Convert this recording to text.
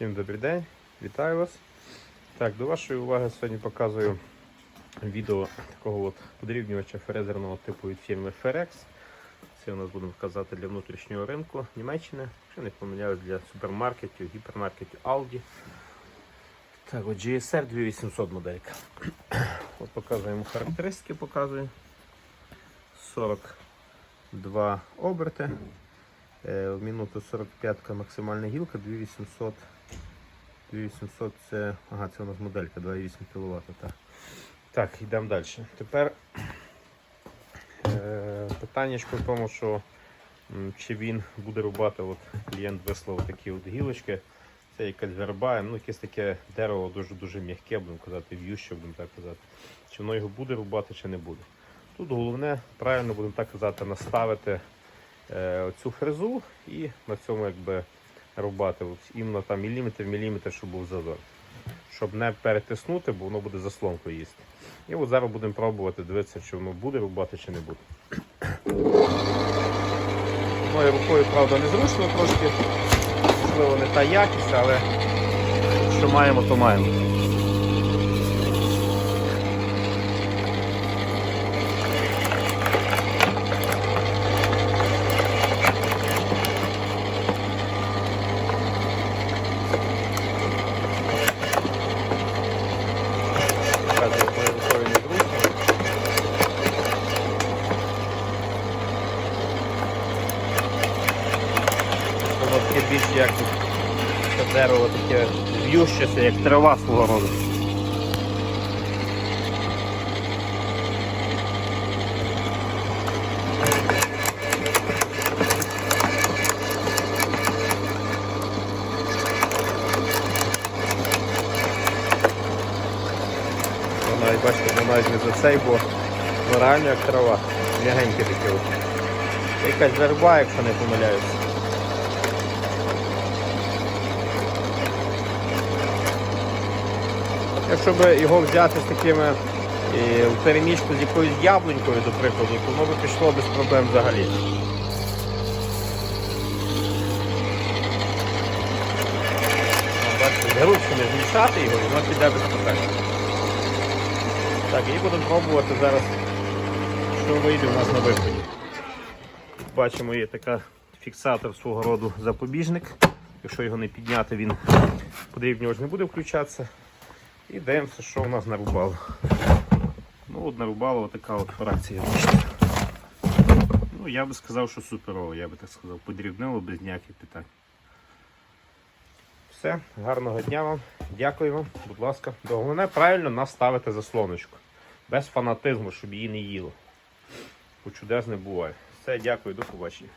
Всім добрий день, вітаю вас. Так, до вашої уваги сьогодні показую відео такого от подрібнювача фрезерного типу від фірми Ferex. Це у нас будемо казати для внутрішнього ринку Німеччини, якщо не помиляюсь для супермаркетів, гіпермаркетів Aldi. Так, от GSR 2800 моделька. От показуємо характеристики, показую. 42 оберти. Е, В минуту 45 максимальна гілка, 2800. 2800 це. Ага, це у нас моделька 2,8 кВт. Так, так йдемо далі. Тепер е, питання в тому, що чи він буде рубати, от клієнт вислав такі от гілочки. Це якась верба, ну якесь таке дерево дуже-дуже м'яке, будемо казати, в'юще, будемо так казати. Чи воно його буде рубати, чи не буде. Тут головне, правильно будемо так казати, наставити цю фрезу і на цьому якби рубати іменно там міліметр в міліметр, щоб був зазор. Щоб не перетиснути, бо воно буде заслонку їсти. І от зараз будемо пробувати дивитися, чи воно буде рубати, чи не буде. Моєю рукою, правда, незручно трошки, можливо, не та якість, але що маємо, то маємо. Так, я моєю рукою незручно. Воно таке більш як дерево таке в'ющеся, як трава свого роду. Навіть бачите, воно навіть не за цей, бо ну, реально як трава. М'ягеньке таке. Якась верба, якщо не помиляюся. Якщо б його взяти з такими і в переміжку з якоюсь яблунькою, до прикладу, то воно б пішло без проблем взагалі. Бачите, грудку не змішати його, і воно піде без проблем. Так, і будемо пробувати зараз, що вийде у нас на виході. Бачимо, є така фіксатор свого роду запобіжник. Якщо його не підняти, він подрібнювач не буде включатися. І дивимося, що у нас нарубало. Ну от нарубало така от фракція. Ну, я би сказав, що суперово, я би так сказав, подрібнило без ніяких питань. Все, гарного дня вам. Дякую вам, будь ласка. Головне правильно наставити заслоночку. Без фанатизму, щоб її не їло. Бо чудес не буває. Все, дякую, до побачення.